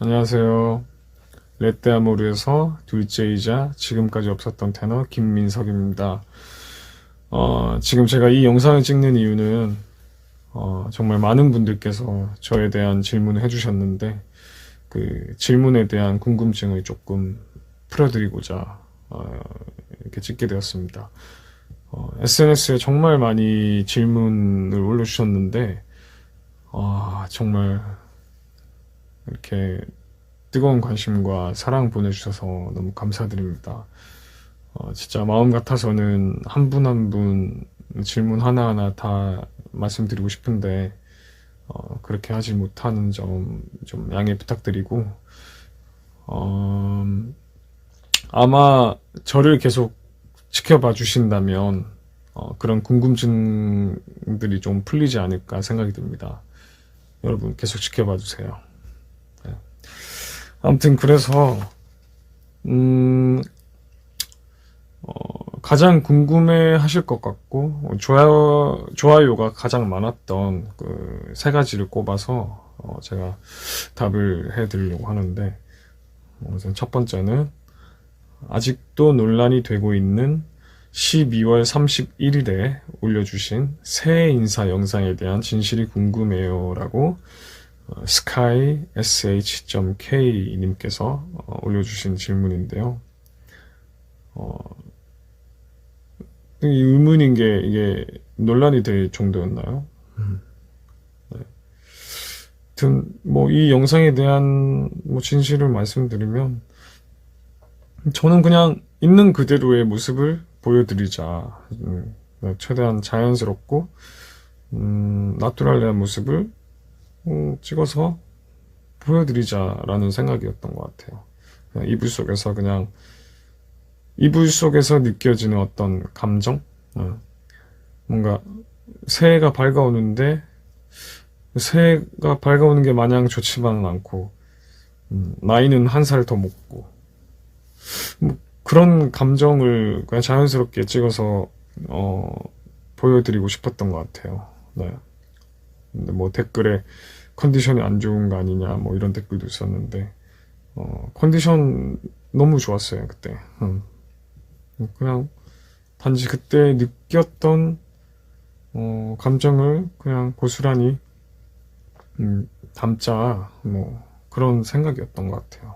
안녕하세요. 레떼아모르에서 둘째이자 지금까지 없었던 테너 김민석입니다. 어, 지금 제가 이 영상을 찍는 이유는 어, 정말 많은 분들께서 저에 대한 질문을 해주셨는데 그 질문에 대한 궁금증을 조금 풀어드리고자 어, 이렇게 찍게 되었습니다. 어, SNS에 정말 많이 질문을 올려주셨는데 아, 정말 이렇게 뜨거운 관심과 사랑 보내주셔서 너무 감사드립니다. 어, 진짜 마음 같아서는 한 분 한 분 질문 하나하나 다 말씀드리고 싶은데, 어, 그렇게 하지 못하는 점 좀 양해 부탁드리고, 어, 아마 저를 계속 지켜봐 주신다면, 어, 그런 궁금증들이 좀 풀리지 않을까 생각이 듭니다. 여러분 계속 지켜봐 주세요. 아무튼 그래서 음, 어, 가장 궁금해 하실 것 같고 어, 좋아요 좋아요가 가장 많았던 그 세 가지를 꼽아서 어, 제가 답을 해드리려고 하는데 어, 우선 첫 번째는 아직도 논란이 되고 있는 12월 31일에 올려주신 새해 인사 영상에 대한 진실이 궁금해요라고 어, sky sh.k 님께서 어, 올려주신 질문인데요. 어, 이 의문인 게 이게 논란이 될 정도였나요? 네. 아무튼 뭐이 영상에 대한 뭐 진실을 말씀드리면 저는 그냥 있는 그대로의 모습을 보여드리자. 음, 네, 최대한 자연스럽고 음, 나트랄한 모습을 음, 찍어서 보여드리자라는 생각이었던 것 같아요. 이불 속에서 그냥 이불 속에서 느껴지는 어떤 감정, 어, 뭔가 새해가 밝아오는데 새해가 밝아오는 게 마냥 좋지만은 않고 음, 나이는 한 살 더 먹고 뭐 그런 감정을 그냥 자연스럽게 찍어서 어, 보여드리고 싶었던 것 같아요. 네. 근데 뭐 댓글에 컨디션이 안 좋은 거 아니냐 뭐 이런 댓글도 있었는데 어, 컨디션 너무 좋았어요 그때. 음. 그냥 단지 그때 느꼈던 어, 감정을 그냥 고스란히 음, 담자 뭐 그런 생각이었던 것 같아요.